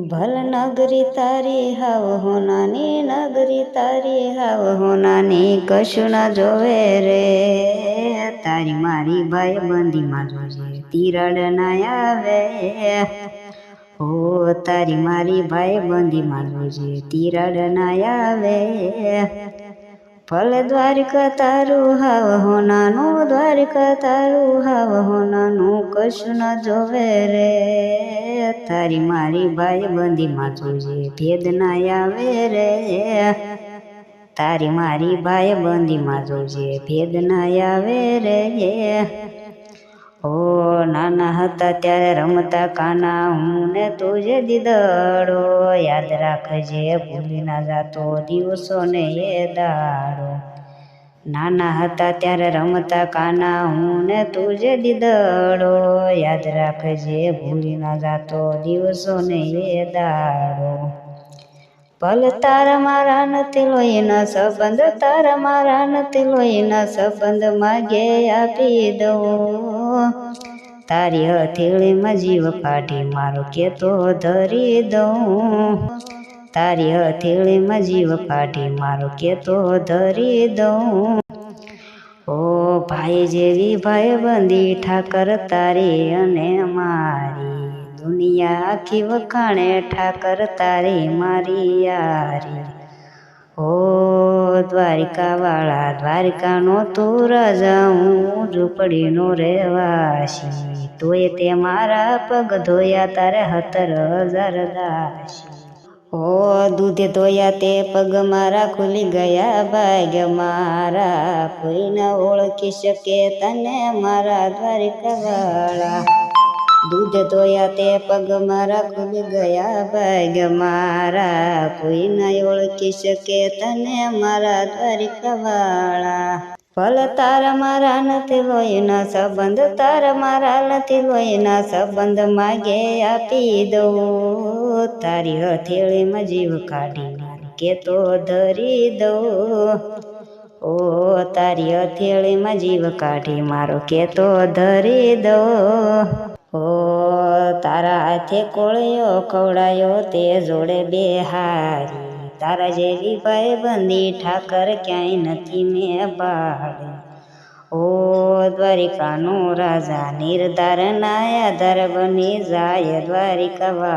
ભલ નગરી તારી હાવ હોનાની નગરી તારી હાવ હોનાની કશું ના જોવે રે. તારી મારી ભાઈ બંધીમાં જોજે તિરડ ના આવે. હો, તારી મારી ભાઈ બંધીમાં જોજે તિરડ ના આવે. ભલ દ્વારકા તારું, હાવ હોનાનું દ્વારકા તારું, હાવ હોનાનું કશું ન જોવે રે. તારી મારી ભાઈ બંધીમાં જોઈએ ભેદ ના આવે રે. તારી મારી ભાઈ બંધીમાં જોઈએ ભેદ ના આવે રે. ઓ નાના હતા ત્યારે રમતા કાના હું ને તુજે દીદડો, યાદ રાખજે, ભૂલી ના જાતો દિવસો ને એ દાડો. નાના હતા ત્યારે રમતા કાના હું ને તુજે દીદડો, યાદ રાખજે, ભૂલી ના જાતો દિવસો ને એ દાડો. ભલ તારા મારા નથી લોહીના સંબંધ, તારા મારા નથી લોહીના સંબંધ, માગે આપી દઉં તારી હથેળીમાં જીવ કાઢી મારો કેતો ધરી દઉં. તારી હથેળીમાં જીવ કાઢી મારો કેતો ધરી દઉં. ઓ ભાઈ જેવી ભાઈ બંધી ઠાકર તારી અને મારી. દુનિયા આખી વખાણે ઠાકર તારી મારી યારી? હો દ્વારિકા વાળા દ્વારિકાનો તું રાજા હું ઝૂંપડીનો રહેવાસી. તોય તે મારા પગ ધોયા તારે હતર હજાર દાસી ઓ દૂધે ધોયા તે પગ મારા ખુલી ગયા ભાગ્ય મારા. કોઈ ન ઓળખી શકે તને મારા દ્વારિકા વાળા દૂધ ધોયા તે પગ મારા ખુદ ગયા ભાગ મારા. કોઈ ના ઓળખી શકે તને મારા દ્વારિકવાળા ફલ તારા મારા નથી લોહીના સંબંધ, તારા મારા નથી લોહીના સંબંધ માગે આપી દઉં. તારી હથેળીમાં જીવ કાઢી કે કેતો ધરી દઉં. ઓ તારી હથેળીમાં જીવ કાઢી મારો કેતો ધરી દઉં. ઓ તારા હાથે કોળિયો ખવડાયો તે જોડે બે હારી તારા જેવી ભાઈબંધી ઠાકર ક્યાંય નથી મેં બાળી ઓ દ્વારિકાનો રાજા, નિર્ધાર નાયા ધાર બની જાય દ્વારિકા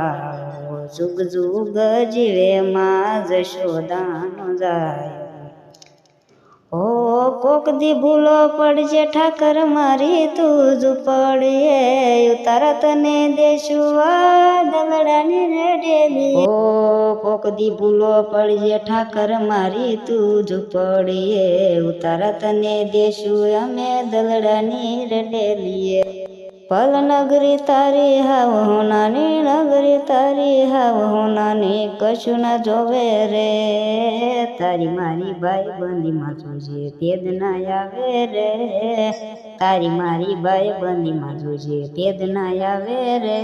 જુગ જુગ જીવે માં જશોદાનો જાય. ઓ કોક દી ભૂલો પડજે ઠાકર મારી તું જ પડે ઉતારા તને દેશું દલડાની રેડેલી. ઓ કોક દી ભૂલો પડજે ઠાકર મારી તું જ પડે ઉતારા તને દેશું અમે દલડાની રેડેલીએ. પલ નગરી તારી હાવ, હોનાની નગરી તારી હાવ, હોનાની કશું ના જોવે રે. તારી મારી ભાઈ બંદીમાં જોજે ભેદ ના આવે રે. તારી મારી ભાઈ બંદીમાં જોજે ભેદ ના આવે રે.